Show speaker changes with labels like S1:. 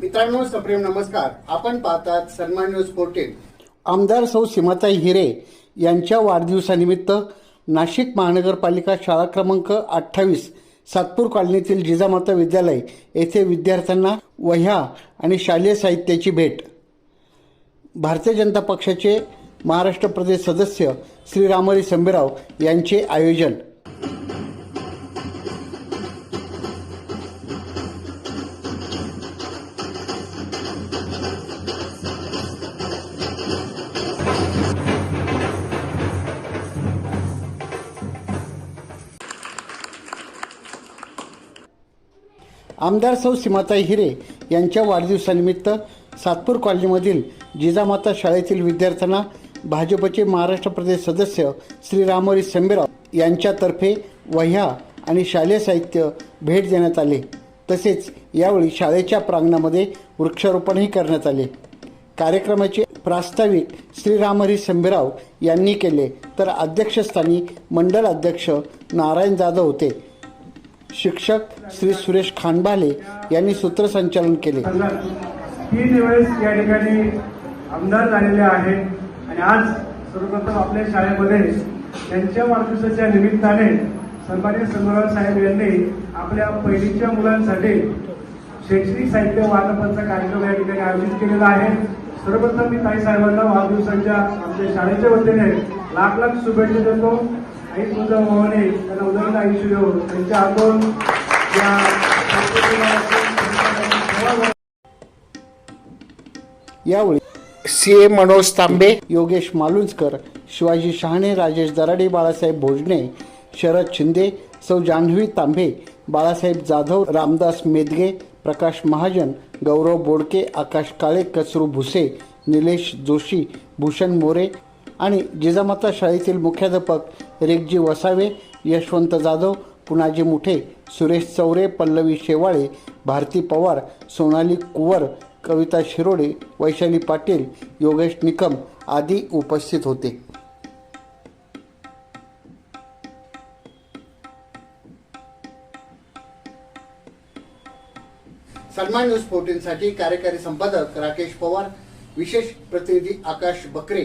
S1: मित्रांनो सप्रेम नमस्कार. आपण पाहतात सन्मान न्यूज फोर्टीन आमदार सौ सीमाताई हिरे यांच्या वाढदिवसानिमित्त नाशिक महानगरपालिका शाळा क्रमांक अठ्ठावीस सातपूर कॉलनीतील जिजामाता विद्यालय येथे विद्यार्थ्यांना वह्या आणि शालेय साहित्याची भेट. भारतीय जनता पक्षाचे महाराष्ट्र प्रदेश सदस्य श्री रामरी संभेराव यांचे आयोजन. आमदार सौ सीमाताई हिरे यांच्या वाढदिवसानिमित्त सातपूर कॉलनीमधील जिजामाता शाळेतील विद्यार्थ्यांना भाजपचे महाराष्ट्र प्रदेश सदस्य श्री रामहरी संभेराव यांच्यातर्फे वह्या आणि शालेय साहित्य भेट देण्यात आले. तसेच यावेळी शाळेच्या प्रांगणामध्ये वृक्षारोपणही करण्यात आले. कार्यक्रमाचे प्रास्ताविक श्री रामहरी संभेराव यांनी केले. तर अध्यक्षस्थानी मंडल अध्यक्ष नारायण जाधव होते. शिक्षक श्री सुरेश खानबाले यांनी सूत्रसंचालन केले.
S2: तीन दिवस या ठिकाणी आमदार झालेले आहेत आणि आज सर्वप्रथम आपल्या शाळेमध्ये त्यांच्या वाढदिवसाच्या निमित्ताने सन्मान्य संग्रह साहेब यांनी आपल्या पहिलीच्या मुलांसाठी शैक्षणिक साहित्य वाटपाचा कार्यक्रम या ठिकाणी आयोजित केलेला आहे. सर्वप्रथम मी ताई साहेबांना वाढदिवसांच्या आमच्या शाळेच्या वतीने लाख लाख शुभेच्छा देतो. आई तुझा मोहने त्यांना उदंड आयुष्य देऊन त्यांच्या आपण या
S1: यावेळी सी ए मनोज तांबे योगेश मालुंजकर शिवाजी शहाणे राजेश दराडे बाळासाहेब भोजने शरद शिंदे सौ जान्हवी तांबे बाळासाहेब जाधव रामदास मेदगे प्रकाश महाजन गौरव बोडके आकाश काळे कचरू भुसे निलेश जोशी भूषण मोरे आणि जिजामाता शाळेतील मुख्याध्यापक रेगजी वसावे यशवंत जाधव पुनाजी मुठे सुरेश चौरे पल्लवी शेवाळे भारती पवार सोनाली कुवर कविता शिरोडे वैशाली पाटील योगेश निकम आदी उपस्थित होते. सन्मान न्यूज फोर्टीनसाठी कार्यकारी संपादक राकेश पवार विशेष प्रतिनिधी आकाश बकरे